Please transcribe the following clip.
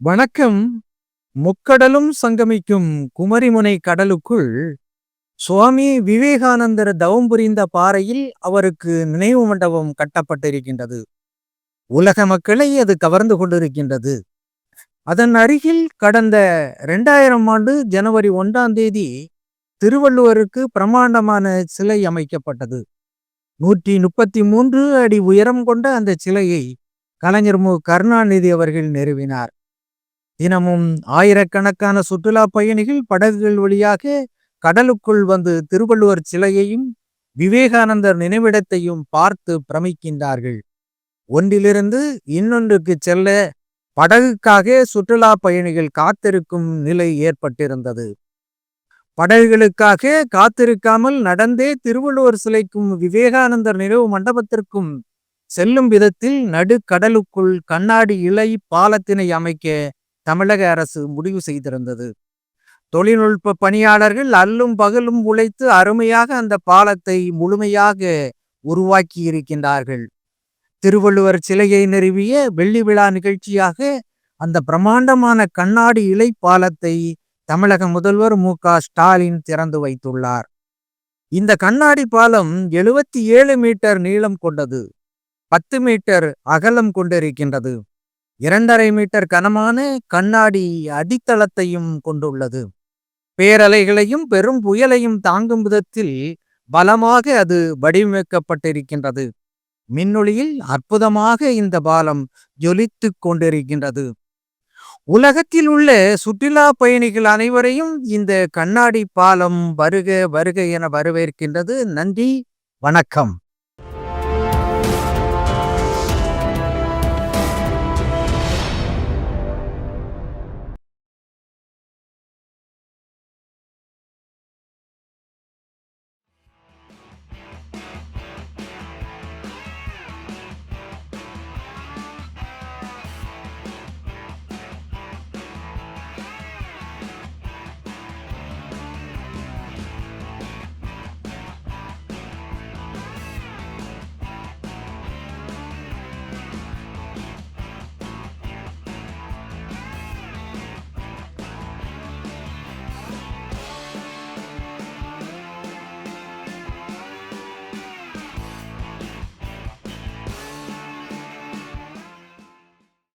வணக்கம். முக்கடலும் சங்கமிக்கும் குமரிமுனை கடலுக்குள் சுவாமி விவேகானந்தர் தவம் புரிந்த பாறையில் அவருக்கு நினைவு மண்டபம் கட்டப்பட்டிருக்கின்றது. உலக மக்களை அது கவர்ந்து கொண்டிருக்கின்றது. அதன் அருகில் கடந்த இரண்டாயிரம் ஆண்டு ஜனவரி ஒன்றாம் தேதி திருவள்ளுவருக்கு பிரமாண்டமான சிலை அமைக்கப்பட்டது. நூற்றி முப்பத்தி மூன்று அடி உயரம் கொண்ட அந்த சிலையை கலைஞர் மு. கருணாநிதி அவர்கள் நிறுவினார். தினமும் ஆயிரக்கணக்கான சுற்றுலா பயணிகள் படகுகள் வழியாக கடலுக்குள் வந்து திருவள்ளுவர் சிலையையும் விவேகானந்தர் நினைவிடத்தையும் பார்த்து பிரமிக்கின்றார்கள். ஒன்றிலிருந்து இன்னொன்றுக்கு செல்ல படகுக்காக சுற்றுலா பயணிகள் காத்திருக்கும் நிலை ஏற்பட்டிருந்தது. படகுகளுக்காக காத்திருக்காமல் நடந்தே திருவள்ளுவர் சிலைக்கும் விவேகானந்தர் நினைவு மண்டபத்திற்கும் செல்லும் விதத்தில் நடுக்கடலுக்குள் கண்ணாடி இலை பாலத்தினை அமைக்க தமிழக அரசு முடிவு செய்திருந்தது. தொழில்நுட்ப பணியாளர்கள் அல்லும் பகலும் உழைத்து அருமையாக அந்த பாலத்தை முழுமையாக உருவாக்கி இருக்கின்றார்கள் திருவள்ளுவர் சிலையை நிறுவிய வெள்ளி விழா நிகழ்ச்சியாக அந்த பிரம்மாண்டமான கண்ணாடி இலை பாலத்தை தமிழக முதல்வர் மு. க. ஸ்டாலின் திறந்து வைத்துள்ளார். இந்த கண்ணாடி பாலம் எழுபத்தி ஏழு மீட்டர் நீளம் கொண்டது பத்து மீட்டர் அகலம் கொண்டிருக்கின்றது. இரண்டரை மீட்டர் கனமான கண்ணாடி அடித்தளத்தையும் கொண்டுள்ளது. பேரலைகளையும் பெரும் புயலையும் தாங்கும் விதத்தில் பலமாக அது வடிவமைக்கப்பட்டிருக்கின்றது. மின்னொளியில் அற்புதமாக இந்த பாலம் ஜொலித்துக் கொண்டிருக்கின்றது. உலகத்தில் உள்ள சுற்றுலா பயணிகள் அனைவரையும் இந்த கண்ணாடி பாலம் வருக வருக என வரவேற்கின்றது. நன்றி வணக்கம்.